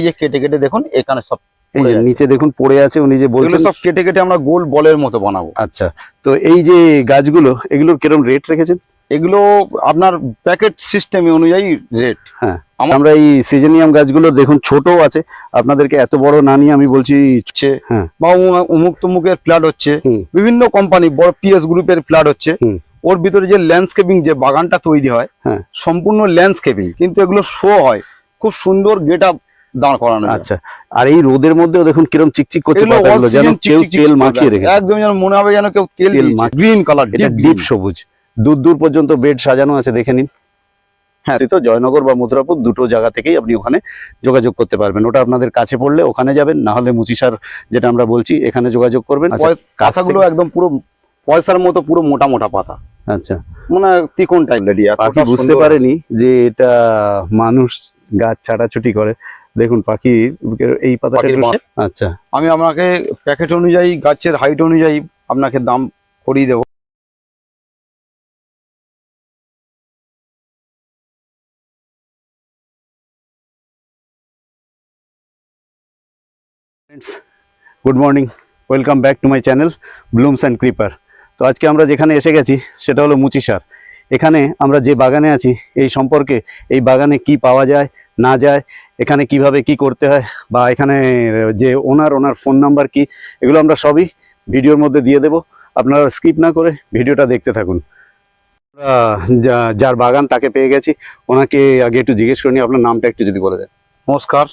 যে কেটে কেটে দেখুন এখানে সব এই যে নিচে দেখুন পড়ে আছে উনি যে বলছেন সব কেটে কেটে আমরা গোল বলের মতো বানাবো। আচ্ছা তো এই যে গাছগুলো এগুলোর কিরম রেট রেখেছেন? এগুলো আপনার প্যাকেট সিস্টেম অনুযায়ী রেট আমার- আমরা এই সিজেনিয়াম গাছগুলো দেখুন ছোট আছে। আপনাদেরকে এত বড় না নিয়ে আমি বলছি হ্যাঁ। বা উমু- উমুক তুমুকের ফ্ল্যাট হচ্ছে। বিভিন্ন কোম্পানি বড় পিএস গ্রুপের ফ্ল্যাট হচ্ছে। ওর ভিতরে যে ল্যান্ডস্কেপিং যে বাগানটা তৈরি হয় হ্যাঁ। সম্পূর্ণ ল্যান্ডস্কেপিং কিন্তু এগুলো শো হয়। খুব সুন্দর গেট আপ দাঁড় করানো আচ্ছা আর এই রোদের মধ্যেও দেখুন চিকচিক করছে পাতাগুলো যেন কেউ তেল মাখিয়ে রেখেছে। একদম যেন মনে হবে যেন কেউ তেল গ্রিন কালার এটা ডিপ সবুজ। দূর দূর পর্যন্ত বেড সাজানো আছে দেখে নিন। হ্যাঁ। তো জয়নগর বা মথুরাপুর দুটো জায়গা থেকেই আপনি ওখানে যোগাযোগ করতে পারবেন। ওটা আপনাদের কাছে পড়লে ওখানে যাবেন না হলে মুচিসার যেটা আমরা বলছি এখানে যোগাযোগ করবেন। আচ্ছা, থেকে- একদম পুরো পয়সার মতো পুরো মোটা মোটা পাতা। আচ্ছা। মানে তিকোন টাইপ পাখি বুঝতে পারেনি যে এটা মানুষ গাছ ছাটাছুটি করে। দেখুন এই পাতাটা পাখির একটু- বাসা। আচ্ছা। আমি আপনাকে প্যাকেট অনুযায়ী গাছের হাইট অনুযায়ী আপনাকে দাম করিয়ে দেবো। Good morning welcome back to my channel Blooms and Creeper তো আজকে আমরা যেখানে এসে গেছি সেটা হলো মুচিসার এখানে আমরা যে বাগানে আছি এই সম্পর্কে এই বাগানে কি পাওয়া যায় না যায় এখানে কীভাবে কি করতে হয় বা এখানে যে ওনার ওনার ফোন নাম্বার কি এগুলো আমরা সবই ভিডিওর মধ্যে দিয়ে দেব। আপনারা স্কিপ না করে ভিডিওটা দেখতে থাকুন। যা- যার বাগান তাকে পেয়ে গেছি ওনাকে আগে একটু জিজ্ঞেস করে নিই আপনার নামটা একটু যদি বলে দেন। নমস্কার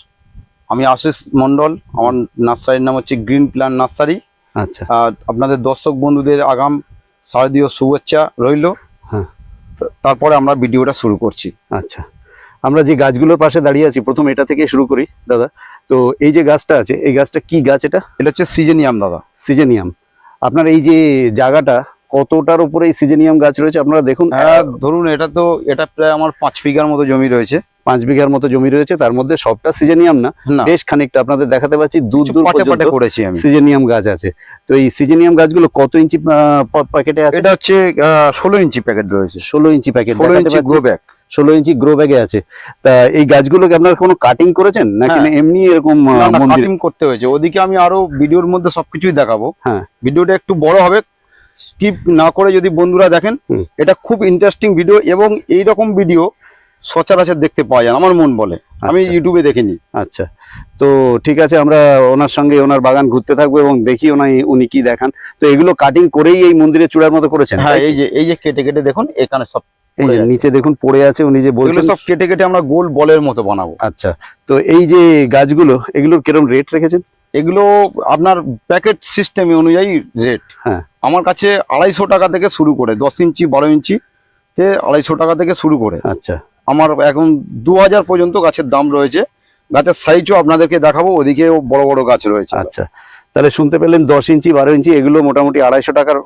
আমি আশিস মন্ডল আমার নার্সারির নাম হচ্ছে গ্রিন প্ল্যান নার্সারি। আচ্ছা। আর আপনাদের দর্শক বন্ধুদের আগাম শারদীয় শুভেচ্ছা রইল। তারপরে আমরা ভিডিওটা শুরু করছি। আচ্ছা। আমরা যে গাছগুলোর পাশে দাঁড়িয়ে আছি প্রথম এটা থেকে শুরু করি দাদা। তো এই যে গাছটা আছে এই গাছটা কি গাছ এটা? এটা হচ্ছে সিজেনিয়াম দাদা। সিজেনিয়াম। আপনার এই যে জায়গাটা কতটার উপরে এই সিজেনিয়াম গাছ রয়েছে? আপনারা দেখুন। হ্যাঁ ধরুন এটা তো এটা প্রায় আমার পাঁচ বিঘার মতো জমি রয়েছে। পাঁচ বিঘার মতো জমি রয়েছে তার মধ্যে সবটা সিজেনিয়াম না। বেশ খানিকটা আপনাদের দেখাতে পাচ্ছি দূর দূর পর্যন্ত করেছি আমি। সিজেনিয়াম গাছ আছে। তো এই সিজেনিয়াম গাছগুলো কত ইঞ্চি প্যাকেটে আছে? এটা হচ্ছে ষোলো ইঞ্চি প্যাকেট রয়েছে। ষোলো ইঞ্চি প্যাকেট গ্রো ব্যাগ ষোলো ইঞ্চি গ্রো ব্যাগে আছে। তা এই গাছগুলোকে আপনারা কোনো কাটিং করেছেন? নাকি হ্যাঁ। না এমনি এরকম কাটিং করতে হয়েছে। ওদিকে আমি আরও ভিডিওর মধ্যে সবকিছুই দেখাবো। হ্যাঁ। ভিডিওটা একটু বড় হবে। স্কিপ না করে যদি বন্ধুরা দেখেন এটা খুব ইন্টারেস্টিং ভিডিও এবং এই রকম ভিডিও সচরাচর দেখতে পাওয়া যায় আমার মন বলে। আমি আচ্ছা। ইউটিউবে দেখিনি। আচ্ছা। তো ঠিক আছে আমরা ওনার সঙ্গে ওনার বাগান ঘুরতে থাকব এবং দেখি ওনাই উনি কি দেখান। তো এগুলো কাটিং করেই এই মন্দিরের চূড়ার মতো করেছেন হ্যাঁ এই যে এই যে কেটে কেটে দেখুন এখানে সব এই যে নিচে দেখুন পড়ে আছে উনি যে বলছেন সব কেটে কেটে আমরা গোল বলের মতো বানাবো। আচ্ছা। তো এই যে গাছগুলো এগুলোর কিরম রেট রেখেছেন? এগুলো আপনার প্যাকেট সিস্টেম অনুযায়ী রেট হ্যাঁ। আমার কাছে আড়াইশো টাকা থেকে শুরু করে দশ ইঞ্চি বারো ইঞ্চি আড়াইশো টাকা থেকে শুরু করে। আচ্ছা। আমার এখন দু হাজার পর্যন্ত গাছের দাম রয়েছে। গাছের সাইজও আপনাদেরকে দেখাবো, ওদিকেও বড় বড় গাছ রয়েছে। আচ্ছা। তাহলে শুনতে পেলেন দশ ইঞ্চি বারো ইঞ্চি এগুলো মোটামুটি আড়াইশো টাকার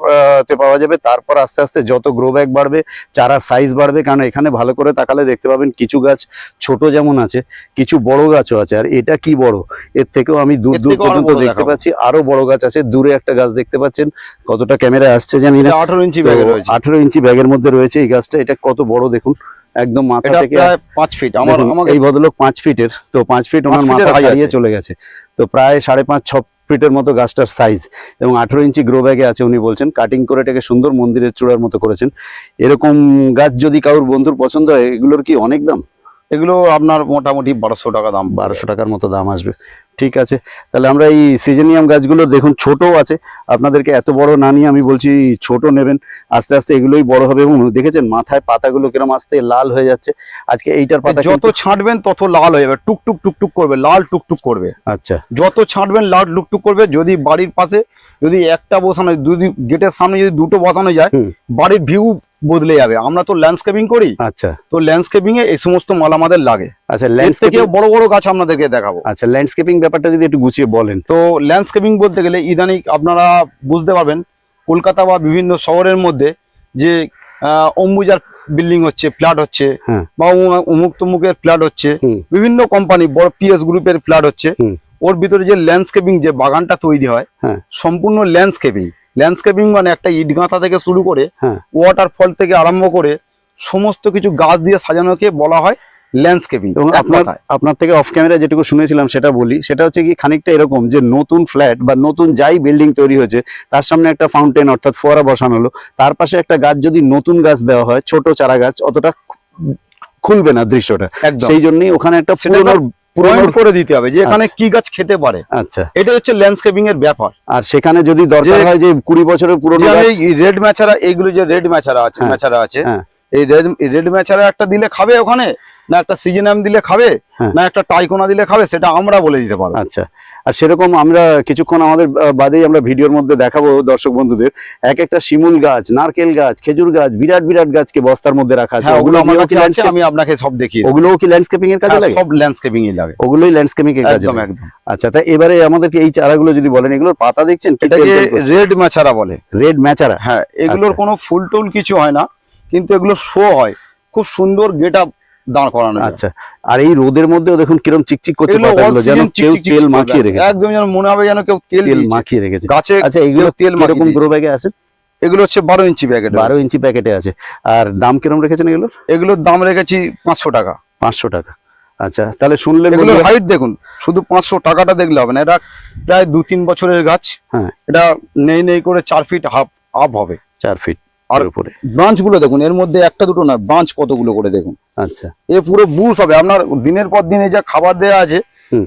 তে পাওয়া যাবে। তারপর আস্তে আস্তে যত গ্রো ব্যাগ বাড়বে চারা সাইজ বাড়বে কারণ এখানে ভালো করে তাকালে দেখতে পাবেন কিছু গাছ ছোট যেমন আছে কিছু বড় গাছও আছে। আর এটা কি বড়? এর থেকেও আমি দূর দূর পর্যন্ত দেখতে পাচ্ছি। আরও বড় গাছ আছে দূরে একটা গাছ দেখতে পাচ্ছেন। কতটা ক্যামেরা আসছে জানি না। আঠারো ইঞ্চি ব্যাগে রয়েছে। আঠেরো ইঞ্চি ব্যাগের মধ্যে রয়েছে এই গাছটা। এটা কত বড় দেখুন। একদম মাথা থেকে পাঁচ ফিট আমার এই ভদ্রলোক পাঁচ ফিটের তো পাঁচ ফিট ওনার মাথা আছে। চলে গেছে। তো প্রায় সাড়ে পাঁচ ছ ফিটের মতো গাছটার সাইজ এবং আঠেরো ইঞ্চি গ্রো ব্যাগে আছে উনি বলছেন। কাটিং করে এটাকে সুন্দর মন্দিরের চূড়ার মতো করেছেন। এরকম গাছ যদি কারোর বন্ধুর পছন্দ হয়, এগুলোর কি অনেক দাম? এগুলো আপনার মোটামুটি বারোশো টাকা দাম বারোশো টাকার মতো দাম আসবে। ঠিক আছে তাহলে আমরা এই সিজেনিয়াম গাছগুলো দেখুন ছোট আছে। আপনাদেরকে এত বড় না নিয়ে আমি বলছি ছোট নেবেন। আস্তে আস্তে এগুলোই বড় হবে এবং দেখেছেন মাথায় পাতাগুলো কিরম আস্তে লাল হয়ে যাচ্ছে। আজকে এইটার পাতা যত ছাঁটবেন তত লাল হয়ে যাবে। টুকটুক টুকটুক করবে লাল টুকটুক করবে। আচ্ছা। যত ছাঁটবেন লাল টুকটুক করবে। যদি বাড়ির পাশে যদি একটা বসানো যদি গেটের সামনে যদি দুটো বসানো যায় বাড়ির ভিউ বদলে যাবে। আমরা তো ল্যান্ডস্কেপিং করি। আচ্ছা। তো ল্যান্ডস্কেপিং এ এই সমস্ত মাল আমাদের লাগে। আচ্ছা ল্যান্ডস্কেপিং বড় বড় গাছ আপনাদেরকে দেখাবো। আচ্ছা ল্যান্ডস্কেপিং ব্যাপারটা যদি একটু গুছিয়ে বলেন। তো ল্যান্ডস্কেপিং বলতে গেলে ইদানিং আপনারা বুঝতে পারবেন কলকাতা বা বিভিন্ন শহরের মধ্যে যে অম্বুজার বিল্ডিং হচ্ছে ফ্ল্যাট হচ্ছে হ্যাঁ। বা উমুক তুমুকের ফ্ল্যাট হচ্ছে বিভিন্ন কোম্পানি বড় পিএস গ্রুপের ফ্ল্যাট হচ্ছে। ওর ভিতরে যে ল্যান্ডস্কেপিং যে বাগানটা তৈরি হয় হ্যাঁ। সম্পূর্ণ ল্যান্ডস্কেপিং ল্যান্ডস্কেপিং মানে একটা ইট গাঁথা থেকে শুরু করে হ্যাঁ। ওয়াটারফল থেকে আরম্ভ করে সমস্ত কিছু গাছ দিয়ে সাজানোকে বলা হয় ল্যান্ডস্কেপিং এবং আপনার আপনার থেকে অফ ক্যামেরা যেটুকু শুনেছিলাম সেটা বলি সেটা হচ্ছে কি খানিকটা এরকম যে নতুন ফ্ল্যাট বা নতুন যাই বিল্ডিং তৈরি হয়েছে তার সামনে একটা ফাউন্টেন অর্থাৎ ফোয়ারা বসানো হলো তার পাশে একটা গাছ যদি নতুন গাছ দেওয়া হয় ছোট চারা গাছ অতটা খুলবে না দৃশ্যটা। সেই জন্যই ওখানে একটা পুরনো পুরনো করে দিতে হবে যে এখানে কি গাছ খেতে পারে। আচ্ছা। এটা হচ্ছে ল্যান্ডস্কেপিং এর ব্যাপার। আর সেখানে যদি দরকার হয় যে কুড়ি বছরের পুরনো রেড ম্যাচারা এইগুলো যে রেড ম্যাচারা আছে হ্যাঁ, ম্যাচারা আছে হ্যাঁ। এই রেড রেড ম্যাচারা একটা দিলে খাবে ওখানে? না একটা সিজনাম দিলে খাবে? হ্যাঁ। না একটা টাইকোনা দিলে খাবে? সেটা আমরা বলে দিতে পারব। আচ্ছা। আর সেরকম আমরা কিছুক্ষণ আমাদের বাদেই আমরা ভিডিওর মধ্যে দেখাবো দর্শক বন্ধুদের। এক একটা শিমুল গাছ নারকেল গাছ খেজুর গাছ বিরাট বিরাট গাছকে বস্তার মধ্যে রাখা আছে। হ্যাঁ ওগুলো আমি আপনাকে সব দেখিয়ে দেবো। ওগুলোও কি ল্যান্ডস্কেপিং এর কাজে হ্যাঁ, লাগে? সব ল্যান্ডস্কেপিং এ লাগে। ওগুলোই ল্যান্ডস্কেপিং এর কাজে একদম আচ্ছা তাই এবারে আমাদেরকে এই চারাগুলো যদি বলেন এগুলোর পাতা দেখছেন? এটাকে রেড ম্যাচারা বলে। রেড ম্যাচারা হ্যাঁ এগুলোর আচ্ছা। কোনো ফুল টুল কিছু হয় না কিন্তু এগুলো শো হয়। খুব সুন্দর গেট আপ দাঁড় করানো আচ্ছা আর এই রোদের মধ্যেও দেখুন কিরম চিকচিক করছে পাতাগুলো যেন কেউ তেল মাখিয়ে রেখেছে। একদম যেন মনে হবে যেন কেউ তেল তেল মাখিয়ে রেখেছে। গাছে আচ্ছা এগুলো তেল মাখিয়ে গ্রো ব্যাগে আছে? এগুলো হচ্ছে বারো ইঞ্চি প্যাকেট বারো ইঞ্চি প্যাকেটে আছে। আর দাম কিরম রেখেছেন এগুলো? এগুলোর দাম রেখেছি পাঁচশো টাকা। পাঁচশো টাকা। আচ্ছা তাহলে শুনলেন এগুলোর বন্ধুরা? হাইট দেখুন শুধু পাঁচশো টাকাটা দেখলে হবে না। এটা প্রায় দু তিন বছরের গাছ। হ্যাঁ। এটা নেই নেই করে চার ফিট হাফ আপ হবে। চার ফিট আর উপরে। ব্রাঞ্চগুলো দেখুন এর মধ্যে একটা দুটো না ব্রাঞ্চ কতগুলো করে দেখুন। আচ্ছা। এ পুরো বুশ হবে। আপনার দিনের পর দিনে যা খাবার দেওয়া আছে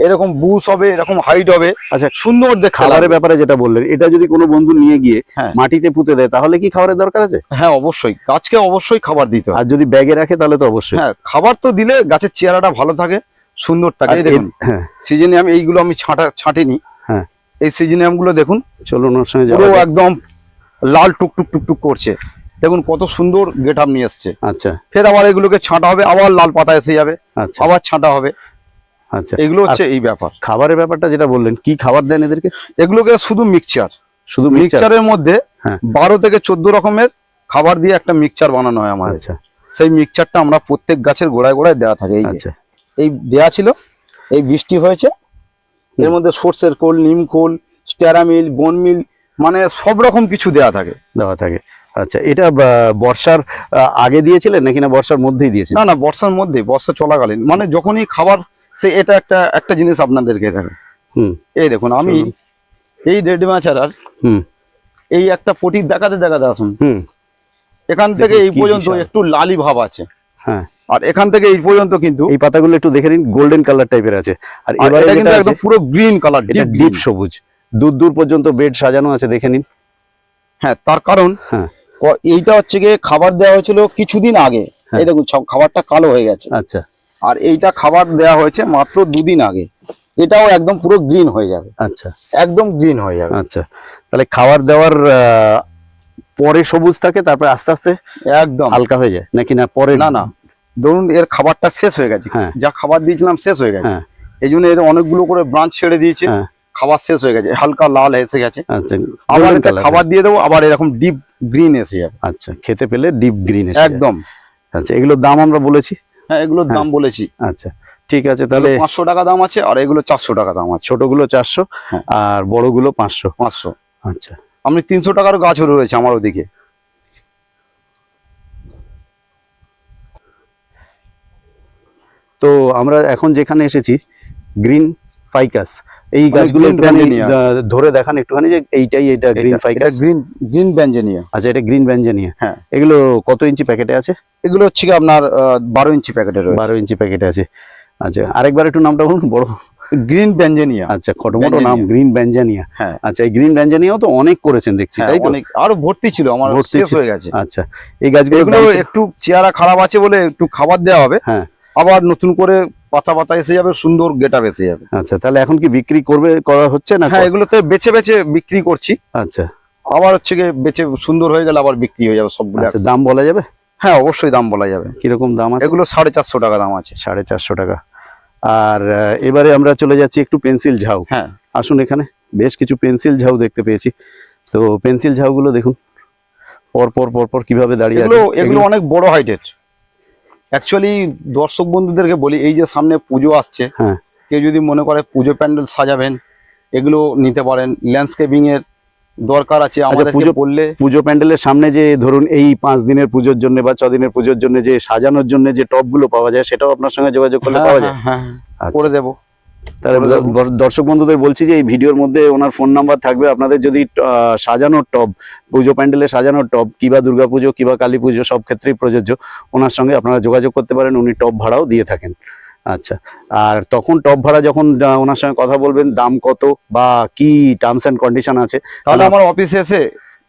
এরকম বুশ হবে এরকম হাইট হবে আচ্ছা সুন্দর দেখতে খাবারের ব্যাপারে যেটা বললেন এটা যদি কোনো বন্ধু নিয়ে গিয়ে হ্যাঁ। মাটিতে পুঁতে দেয় তাহলে কি খাবারের দরকার আছে? হ্যাঁ অবশ্যই। গাছকে অবশ্যই খাবার দিতে আর যদি ব্যাগে রাখে তাহলে তো অবশ্যই। হ্যাঁ খাবার তো দিলে গাছের চেহারাটা ভালো থাকে সুন্দর থাকে। দেখুন হ্যাঁ। সিজনিয়াম এইগুলো আমি ছাঁটা ছাঁটিনি। হ্যাঁ। এই সিজনিয়ামগুলো দেখুন চলুন ওর সঙ্গে। একদম লাল টুকটুক টুকটুক করছে। দেখুন কত সুন্দর গেট আপ নিয়ে এসছে। আচ্ছা। ফের আবার এগুলোকে ছাঁটা হবে আবার লাল পাতা এসে যাবে। আচ্ছা। আবার ছাঁটা হবে। আচ্ছা। এগুলো হচ্ছে এই ব্যাপার। খাবারের ব্যাপারটা যেটা বললেন কি খাবার দেন এদেরকে? এগুলোকে শুধু মিক্সচার শুধু মিক্সচারের মধ্যে হ্যাঁ। বারো থেকে চোদ্দ রকমের খাবার দিয়ে একটা মিক্সচার বানানো হয় আমার আচ্ছা। সেই মিক্সচারটা আমরা প্রত্যেক গাছের গোড়ায় গোড়ায় দেওয়া থাকে। এই। আচ্ছা। এই দেয়া ছিল এই বৃষ্টি হয়েছে। এর মধ্যে সর্ষের কোল নিম কোল স্টেরামিল বনমিল মানে সব রকম কিছু দেয়া থাকে। দেওয়া থাকে। আচ্ছা এটা বর্ষার আগে দিয়েছিলেন নাকি না বর্ষার মধ্যেই দিয়েছিলেন? না না বর্ষার মধ্যে বর্ষা চলাকালীন। মানে যখনই খাবার সে এটা একটা একটা জিনিস আপনাদেরকে থাকে হুম। এই দেখুন আমি এই রেড মাছারার হুম। এই একটা পটি দেখাতে দেখাতে আসুন। হুম। এখান থেকে এই পর্যন্ত একটু লালি ভাব আছে। হ্যাঁ। আর এখান থেকে এই পর্যন্ত কিন্তু এই পাতাগুলো একটু দেখে নিন গোল্ডেন কালার টাইপের আছে। আর আর এটা কিন্তু একদম পুরো গ্রিন কালার এটা ডিপ সবুজ। দূর দূর পর্যন্ত বেড সাজানো আছে দেখে নিন। হ্যাঁ তার কারণ হ্যাঁ। এইটা হচ্ছে গিয়ে খাবার দেওয়া হয়েছিল কিছুদিন আগে। হ্যাঁ। এই দেখুন সব খাবারটা কালো হয়ে গেছে। আচ্ছা। আর এইটা খাবার দেওয়া হয়েছে মাত্র দুদিন আগে। এটাও একদম পুরো গ্রিন হয়ে যাবে। আচ্ছা। একদম গ্রিন হয়ে যাবে। আচ্ছা। তাহলে খাবার দেওয়ার পরে সবুজ থাকে তারপরে আস্তে আস্তে একদম। হালকা হয়ে যায়? নাকি না পরে? না না। ধরুন এর খাবারটা শেষ হয়ে গেছে। হ্যাঁ। যা খাবার দিয়েছিলাম শেষ হয়ে গেছে। হ্যাঁ। এই জন্য এর অনেকগুলো করে ব্রাঞ্চ ছেড়ে দিয়েছে। হ্যাঁ। খাবার শেষ হয়ে গেছে হালকা লাল এসে গেছে। আচ্ছা আবার খাবার দিয়ে দেবো আবার এরকম ডিপ গ্রিন এসে যাবে। আচ্ছা খেতে পেলে ডিপ গ্রিন একদম। আচ্ছা এগুলোর দাম আমরা বলেছি? হ্যাঁ এগুলোর দাম বলেছি। আচ্ছা ঠিক আছে তাহলে পাঁচশো টাকা দাম আছে আর এগুলো চারশো টাকা দাম আছে। ছোটগুলো চারশো হ্যাঁ। আর বড়গুলো পাঁচশো। পাঁচশো। আচ্ছা। আপনি তিনশো টাকারও গাছও রয়েছে আমার ওদিকে। তো আমরা এখন যেখানে এসেছি গ্রিন ফাইকাস। এই গাছগুলো ধরে দেখান একটুখানি যে এইটাই এটা গ্রিন ফাইকাস গ্রিন গ্রিন ব্যাঞ্জেনিয়া আচ্ছা এটা গ্রিন ব্যাঞ্জানিয়া হ্যাঁ। এগুলো কত ইঞ্চি প্যাকেটে আছে? এগুলো হচ্ছে আপনার বারো ইঞ্চি প্যাকেটের রয়েছে। বারো ইঞ্চি প্যাকেটে আছে। আচ্ছা আরেকবার একটু নামটা বলুন বড়। গ্রিন ব্যাঞ্জেনিয়া আচ্ছা খটোমটো নাম। গ্রিন ব্যাঞ্জানিয়া হ্যাঁ। আচ্ছা এই গ্রিন ব্যাঞ্জানিয়াও তো অনেক করেছেন দেখছি হ্যাঁ, তাই তো? অনেক আরও ভর্তি ছিল আমার ভর্তি হয়ে গেছে। আচ্ছা এই গাছগুলো একটু চেহারা খারাপ আছে বলে একটু খাবার দেওয়া হবে। হ্যাঁ। আবার নতুন করে পাতা পাতা এসে যাবে সুন্দর গেটা এসে যাবে। আচ্ছা তাহলে এখন কি বিক্রি করবে করা হচ্ছে না হ্যাঁ এগুলোতে বেছে বেছে বিক্রি করছি। আচ্ছা। আবার হচ্ছে গিয়ে বেচে সুন্দর হয়ে গেলে আবার বিক্রি হয়ে যাবে সবগুলো আচ্ছা দাম বলা যাবে? হ্যাঁ অবশ্যই দাম বলা যাবে। কীরকম দাম আছে? এগুলো সাড়ে চারশো টাকা দাম আছে। সাড়ে চারশো টাকা। আর এবারে আমরা চলে যাচ্ছি একটু পেন্সিল ঝাউ। হ্যাঁ। আসুন এখানে বেশ কিছু পেন্সিল ঝাউ দেখতে পেয়েছি। তো পেন্সিল ঝাউগুলো দেখুন পর পর পর পর কীভাবে দাঁড়িয়ে এগুলো এগুলো অনেক বড় হাইটের অ্যাকচুয়ালি দর্শক বন্ধুদেরকে বলি এই যে সামনে পুজো আসছে হ্যাঁ। কেউ যদি মনে করে পুজো প্যান্ডেল সাজাবেন এগুলো নিতে পারেন। ল্যান্ডস্কেপিং এর দরকার আছে আমাদের আচ্ছা, পুজো- বললে। পুজো প্যান্ডেলের সামনে যে ধরুন এই পাঁচ দিনের পুজোর জন্য বা ছদিনের দিনের পুজোর জন্য যে সাজানোর জন্য যে টপগুলো পাওয়া যায় সেটাও আপনার সঙ্গে যোগাযোগ করলে হ্যাঁ, পাওয়া যায়? হ্যাঁ, হ্যাঁ, আচ্ছা। করে দেবো। তাহলে দর্শক বন্ধুদের বলছি যে এই ভিডিওর মধ্যে ওনার ফোন নাম্বার থাকবে। আপনাদের যদি সাজানোর টব পুজো প্যান্ডেলে সাজানোর টব কিবা দুর্গাপুজো কিবা কালী পুজো সব ক্ষেত্রেই প্রযোজ্য। ওনার সঙ্গে আপনারা যোগাযোগ করতে পারেন উনি টব ভাড়াও দিয়ে থাকেন। আচ্ছা আর তখন টপ ভাড়া যখন ওনার সঙ্গে কথা বলবেন দাম কত বা কি টার্মস অ্যান্ড কন্ডিশন আছে তাহলে তাহলে- আমার অফিসে এসে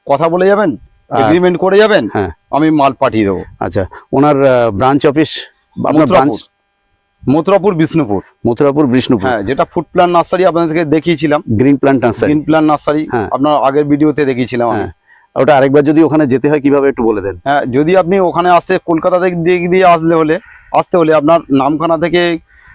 কথা বলে যাবেন এগ্রিমেন্ট করে যাবেন হ্যাঁ। আমি মাল পাঠিয়ে দেবো। আচ্ছা ওনার ব্রাঞ্চ অফিস আপনার ব্রাঞ্চ মথুরাপুর বিষ্ণুপুর। মথুরাপুর বিষ্ণুপুর। হ্যাঁ যেটা ফুড প্ল্যান নার্সারি আপনাদেরকে দেখিয়েছিলাম। Green plant nursery green plan nursery হ্যাঁ। আপনার আগের ভিডিওতে দেখিয়েছিলাম হ্যাঁ। ওটা আরেকবার যদি ওখানে যেতে হয় কীভাবে একটু বলে দেন? হ্যাঁ যদি আপনি ওখানে আসতে কলকাতা থেকে দিক দিয়ে আসলে হলে আসতে হলে আপনার নামখানা থেকে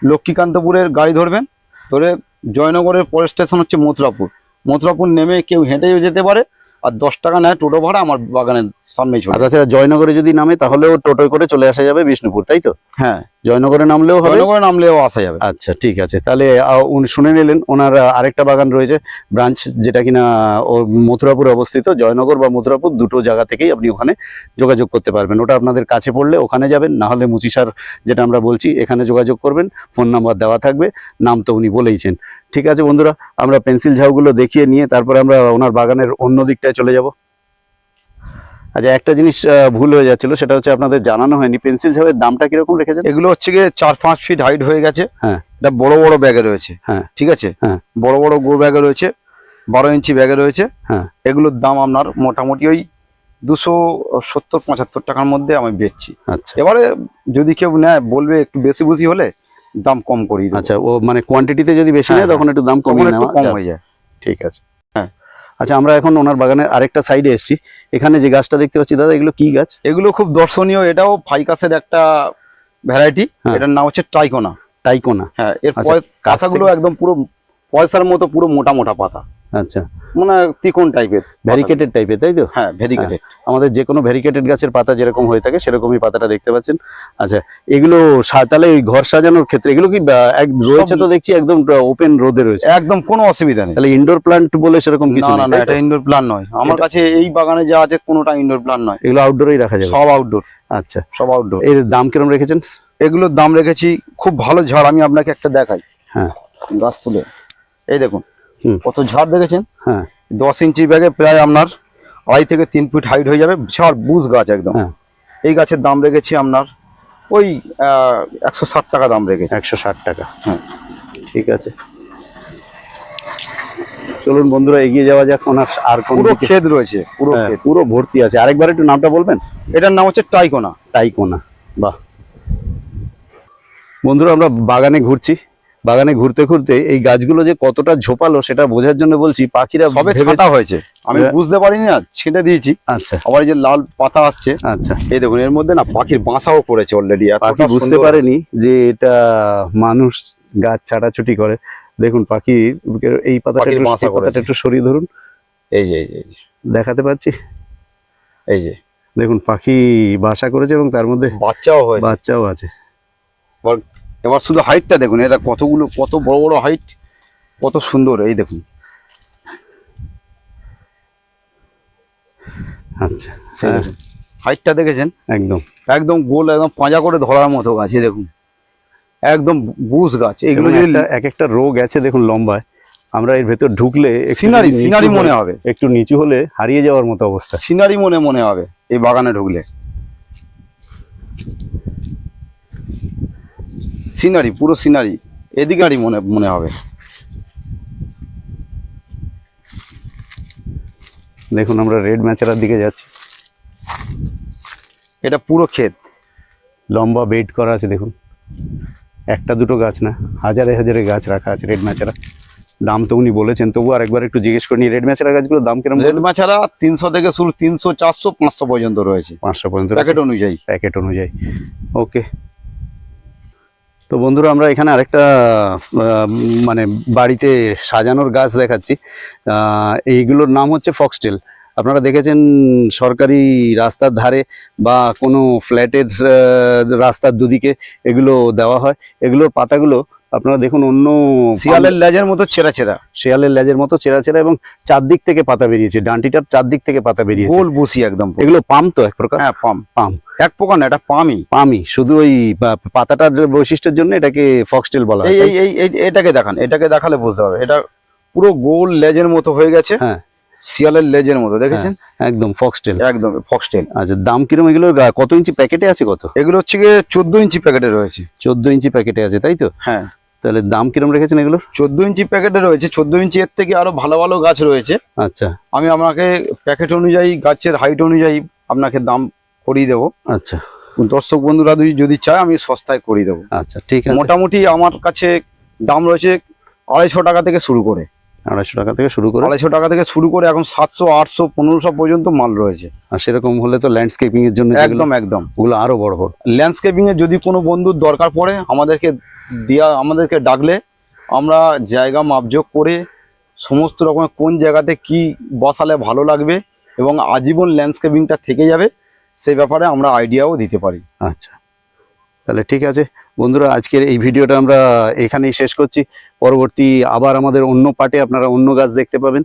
লক্ষ্মীকান্তপুরের গাড়ি ধরবেন। ধরে জয়নগরের পরের স্টেশন হচ্ছে মথুরাপুর। মথুরাপুর নেমে কেউ হেঁটেও যেতে পারে আর দশ টাকা নেয় টোটো ভাড়া আমার বাগানের সামনেই আর চলে তাছাড়া জয়নগরে যদি নামে তাহলেও টোটোয় করে চলে আসা যাবে বিষ্ণুপুর তাই তো? হ্যাঁ। জয়নগরে নামলেও হবে? জয়নগরে নামলেও আসা যাবে। আচ্ছা ঠিক আছে। তাহলে উনি শুনে নিলেন ওনার আরেকটা বাগান রয়েছে ব্রাঞ্চ যেটা কিনা ও মথুরাপুরে অবস্থিত জয়নগর বা মথুরাপুর দুটো জায়গা থেকেই আপনি ওখানে যোগাযোগ করতে পারবেন। ওটা আপনাদের কাছে পড়লে ওখানে যাবেন না হলে মুচিসার যেটা আমরা বলছি এখানে যোগাযোগ করবেন ফোন নাম্বার দেওয়া থাকবে নাম তো উনি বলেইছেন। ঠিক আছে বন্ধুরা আমরা পেন্সিল ঝাউগুলো দেখিয়ে নিয়ে তারপরে আমরা ওনার বাগানের অন্য দিকটায় চলে যাব। আচ্ছা একটা জিনিস ভুল হয়ে যাচ্ছিল সেটা হচ্ছে আপনাদের জানানো হয়নি। পেন্সিল ঝাউয়ের দামটা কীরকম রেখেছেন? এগুলো হচ্ছে গিয়ে চার পাঁচ ফিট হাইট হয়ে গেছে। হ্যাঁ। এটা বড় বড় ব্যাগে রয়েছে। হ্যাঁ। ঠিক আছে? হ্যাঁ। বড় বড় গো ব্যাগে রয়েছে বারো ইঞ্চি ব্যাগে রয়েছে। হ্যাঁ। এগুলোর দাম আপনার মোটামুটি ওই দুশো সত্তর পঁচাত্তর টাকার মধ্যে আমি বেচছি। আচ্ছা। এবারে যদি কেউ নেয় বলবে একটু বেশি বুঝি হলে দাম কম করি আচ্ছা ও মানে কোয়ান্টিটিতে যদি বেশি হ্যাঁ, নেয় তখন একটু দাম নেওয়া। কম হয়ে যায়। ঠিক আছে। হ্যাঁ। আচ্ছা আমরা এখন ওনার বাগানের আরেকটা সাইডে এসেছি। এখানে যে গাছটা দেখতে পাচ্ছি দাদা এগুলো কি গাছ? এগুলো খুব দর্শনীয় এটাও ফাইকাসের একটা ভ্যারাইটি। এটার নাম হচ্ছে টাইকোনা টাইকোনা হ্যাঁ এর আচ্ছা, পয়- কাছ পাতাগুলো একদম পুরো পয়সার মতো পুরো মোটা মোটা পাতা। আচ্ছা। মানে তিকোন টাইপের ভ্যারিকেটেড টাইপের তাই তো? হ্যাঁ ভেরিকেটেড আমাদের যে কোনো ভ্যারিকেটেড গাছের পাতা যেরকম হয়ে থাকে সেরকমই পাতাটা দেখতে পাচ্ছেন। আচ্ছা এগুলো তাহলে ওই ঘর সাজানোর ক্ষেত্রে এগুলো কি এক রয়েছে তো দেখছি একদম ওপেন রোদে রয়েছে। একদম কোনো অসুবিধা নেই। তাহলে ইনডোর প্লান্ট বলে সেরকম কিছু না না? এটা ইনডোর প্ল্যান নয়। আমার কাছে এই বাগানে যা আছে কোনোটা ইনডোর প্ল্যান নয়। এগুলো আউটডোরেই রাখা যাবে? সব আউটডোর আচ্ছা। সব আউটডোর এর দাম কিরম রেখেছেন? এগুলোর দাম রেখেছি খুব ভালো ঝাড় আমি আপনাকে একটা দেখাই। হ্যাঁ। গাছ তুলে। এই দেখুন। কত ঝাড় দেখেছেন? হ্যাঁ। দশ ইঞ্চি ব্যাগে প্রায় আপনার আড়াই থেকে তিন ফিট হাইট হয়ে যাবে। ঝাড় বুজ গাছ একদম। হ্যাঁ। এই গাছের দাম রেখেছি আপনার ওই একশো ষাট টাকা দাম রেখেছি। একশো ষাট টাকা। হ্যাঁ। ঠিক আছে। চলুন বন্ধুরা এগিয়ে যাওয়া যাক ওনার আর পুরো? ক্ষেত রয়েছে পুরো হ্যাঁ, পুরো ভর্তি আছে। আরেকবার একটু নামটা বলবেন? এটার নাম হচ্ছে টাইকোনা। টাইকোনা। বাহ। বন্ধুরা আমরা বাগানে ঘুরছি। বাগানে ঘুরতে ঘুরতে এই গাছগুলো যে কতটা ঝোপালো সেটা বোঝার জন্য বলছি পাখিরা সবে ছাটা হয়েছে। আমি হ্যাঁ। বুঝতে পারিনি না ছেটে দিয়েছি। আচ্ছা। আবার এই যে লাল পাতা আসছে আচ্ছা। এই দেখুন এর মধ্যে না পাখির বাসাও পড়েছে অলরেডি পাখি বুঝতে পারেনি যে এটা মানুষ গাছ ছাটাছুটি করে। দেখুন পাখি এই পাতাটা পাতাটা একটু সরিয়ে ধরুন। এই যে এই যে এই দেখাতে পাচ্ছি? এই যে। দেখুন পাখি বাসা করেছে এবং তার মধ্যে বাচ্চাও হয় বাচ্চাও আছে। এবার শুধু হাইটটা দেখুন এটা কতগুলো কত বড় বড় হাইট কত সুন্দর এই দেখুন। আচ্ছা হ্যাঁ। হাইটটা দেখেছেন? একদম। একদম গোল একদম পাঁজা করে ধরার মতো গাছ এই দেখুন। একদম বুশ গাছ এগুলো যদি এক একটা রোগ আছে দেখুন লম্বায়। আমরা এর ভেতর ঢুকলে সিনারি সিনারি মনে হবে। একটু নিচু হলে হারিয়ে যাওয়ার মতো অবস্থা। সিনারি মনে মনে হবে এই বাগানে ঢুকলে। সিনারি পুরো সিনারি। এদিকে আরই মনে মনে হবে। দেখুন আমরা রেড ম্যাচেরার দিকে যাচ্ছি। এটা পুরো ক্ষেত। লম্বা বেড করা আছে দেখুন। একটা দুটো গাছ না হাজারে হাজারে গাছ রাখা আছে রেড ম্যাচেরা। দাম তো উনি বলেছেন তবু আর একবার একটু জিজ্ঞেস করি রেড ম্যাচেরা গাছগুলোর দাম কিরম রেড ছাড়া তিনশো থেকে শুরু তিনশো চারশো পাঁচশো পর্যন্ত রয়েছে। পাঁচশো পর্যন্ত প্যাকেট অনুযায়ী। প্যাকেট অনুযায়ী। ওকে। তো বন্ধুরা আমরা এখানে আরেকটা মানে বাড়িতে সাজানোর গাছ দেখাচ্ছি। এইগুলোর নাম হচ্ছে ফক্সটেল আপনারা দেখেছেন সরকারি রাস্তার ধারে বা কোনো ফ্ল্যাটের রাস্তার দুদিকে এগুলো দেওয়া হয়। এগুলোর পাতাগুলো আপনারা দেখুন অন্য শিয়ালের লেজের মতো ছেঁড়া ছেঁড়া। শিয়ালের লেজের মতো চেরা চেরা এবং চারদিক থেকে পাতা বেরিয়েছে। ডান্টিটার চারদিক থেকে পাতা বেরিয়েছে। গোল বুসি একদম এগুলো পাম তো এক প্রকার? হ্যাঁ পাম। পাম। এক প্রকার না এটা পামই। পামই। শুধু ওই পাতাটার বৈশিষ্ট্যের জন্য এটাকে ফক্সটেল বলা হয় এই এই এই এই- এটাকে দেখান এটাকে দেখালে বুঝতে হবে এটা পুরো গোল লেজের মতো হয়ে গেছে। হ্যাঁ। শিয়ালের লেজের মতো দেখেছেন? একদম ফক্সটেল একদম ফক্সটেল আচ্ছা দাম কিরম? এগুলো কত ইঞ্চি প্যাকেটে আছে কত? এগুলো হচ্ছে গিয়ে চোদ্দ ইঞ্চি প্যাকেটে রয়েছে। চোদ্দ ইঞ্চি প্যাকেটে আছে তাই তো? হ্যাঁ। তাহলে দাম কিরম রেখেছেন এগুলোর চোদ্দ ইঞ্চি প্যাকেটে রয়েছে চোদ্দ ইঞ্চি এর থেকে আরও ভালো ভালো গাছ রয়েছে। আচ্ছা। আমি আপনাকে প্যাকেট অনুযায়ী গাছের হাইট অনুযায়ী আপনাকে দাম করিয়ে দেবো। আচ্ছা। দর্শক বন্ধুরা যদি যদি চায় আমি সস্তায় করিয়ে দেবো। আচ্ছা ঠিক আছে। মোটামুটি আমার কাছে দাম রয়েছে আড়াইশো টাকা থেকে শুরু করে। আড়াইশো টাকা থেকে শুরু করে আড়াইশো টাকা থেকে শুরু করে এখন সাতশো আটশো পনেরোশো পর্যন্ত মাল রয়েছে। আর সেরকম হলে তো ল্যান্ডস্কেপিং এর জন্য একদম একদম। ওগুলো আরও বড় বড়। ল্যান্ডস্কেপিং এ যদি কোনো বন্ধুর দরকার পড়ে আমাদেরকে দেয়া আমাদেরকে ডাকলে আমরা জায়গা মাপযোগ করে সমস্ত রকমের কোন জায়গাতে কি বসালে ভালো লাগবে এবং আজীবন ল্যান্ডস্কেপিংটা থেকে যাবে সেই ব্যাপারে আমরা আইডিয়াও দিতে পারি। আচ্ছা। তাহলে ঠিক আছে। বন্ধুরা, আজকের এই ভিডিওটা আমরা এখানেই শেষ করছি। পরবর্তী আবার আমাদের অন্য পার্টে আপনারা অন্য গাছ দেখতে পাবেন।